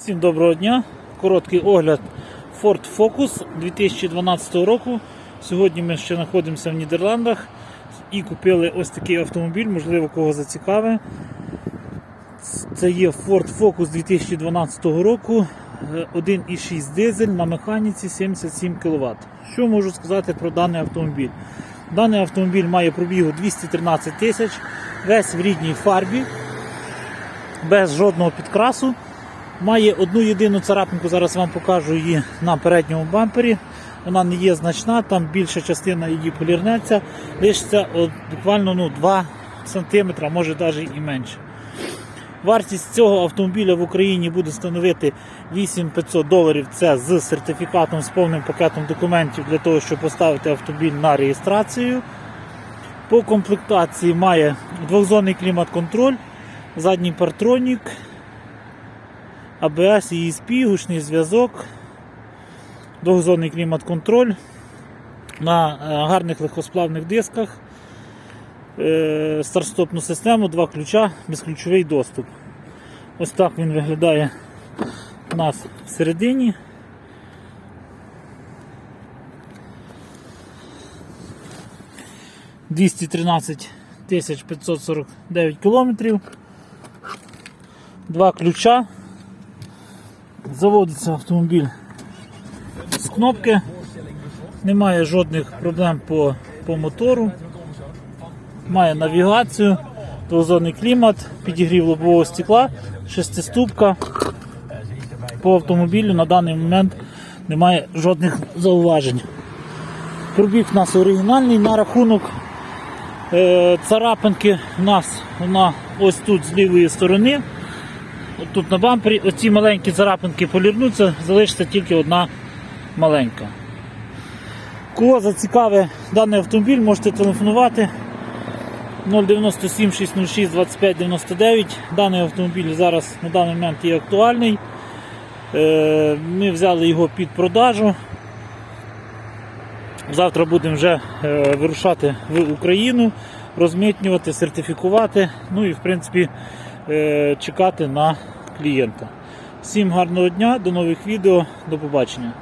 Всім доброго дня. Короткий огляд Ford Focus 2012 року. Сьогодні ми ще знаходимося в Нідерландах і купили ось такий автомобіль, можливо, кого зацікавить. Це є Ford Focus 2012 року, е, 1,6 дизель на механіці 77 кВт. Що можу сказати про даний автомобіль? Даний автомобіль має пробігу 213 тисяч, весь в рідній фарбі, без жодного підкрасу. Має одну єдину царапинку, зараз вам покажу її на передньому бампері. Вона не є значна, там більша частина її полірнеться, лишиться от, буквально ну, 2 см, може навіть і менше. Вартість цього автомобіля в Україні буде становити 8500 доларів. Це з сертифікатом, з повним пакетом документів для того, щоб поставити автомобіль на реєстрацію. По комплектації має двохзонний клімат-контроль, задній партронік, ABS, ESP, гучний зв'язок, двохзонний клімат-контроль на е, гарних легкосплавних дисках, е, старт-стопну систему, два ключа, безключовий доступ. Ось так він виглядає у нас всередині. «213 тисяч 549 кілометрів. Два ключа. Заводиться автомобіль з кнопки. Немає жодних проблем по, по мотору. Має навігацію, двозонний клімат, підігрів лобового стекла, шестиступка. По автомобілю на даний момент немає жодних зауважень. Пробіг у нас оригінальний на рахунок е, царапинки у нас вона ось тут з лівої сторони. Тут на бампері оці маленькі царапинки полірнуться, залишиться тільки одна маленька. Кого зацікавить даний автомобіль, можете телефонувати 097 606 25 99. Даний автомобіль зараз на даний момент є актуальний. Е, Ми взяли його під продажу. Завтра будемо вже е, вирушати в Україну, розмитнювати, сертифікувати, ну і в принципі чекати на клієнта. Всім гарного дня, до нових відео, до побачення.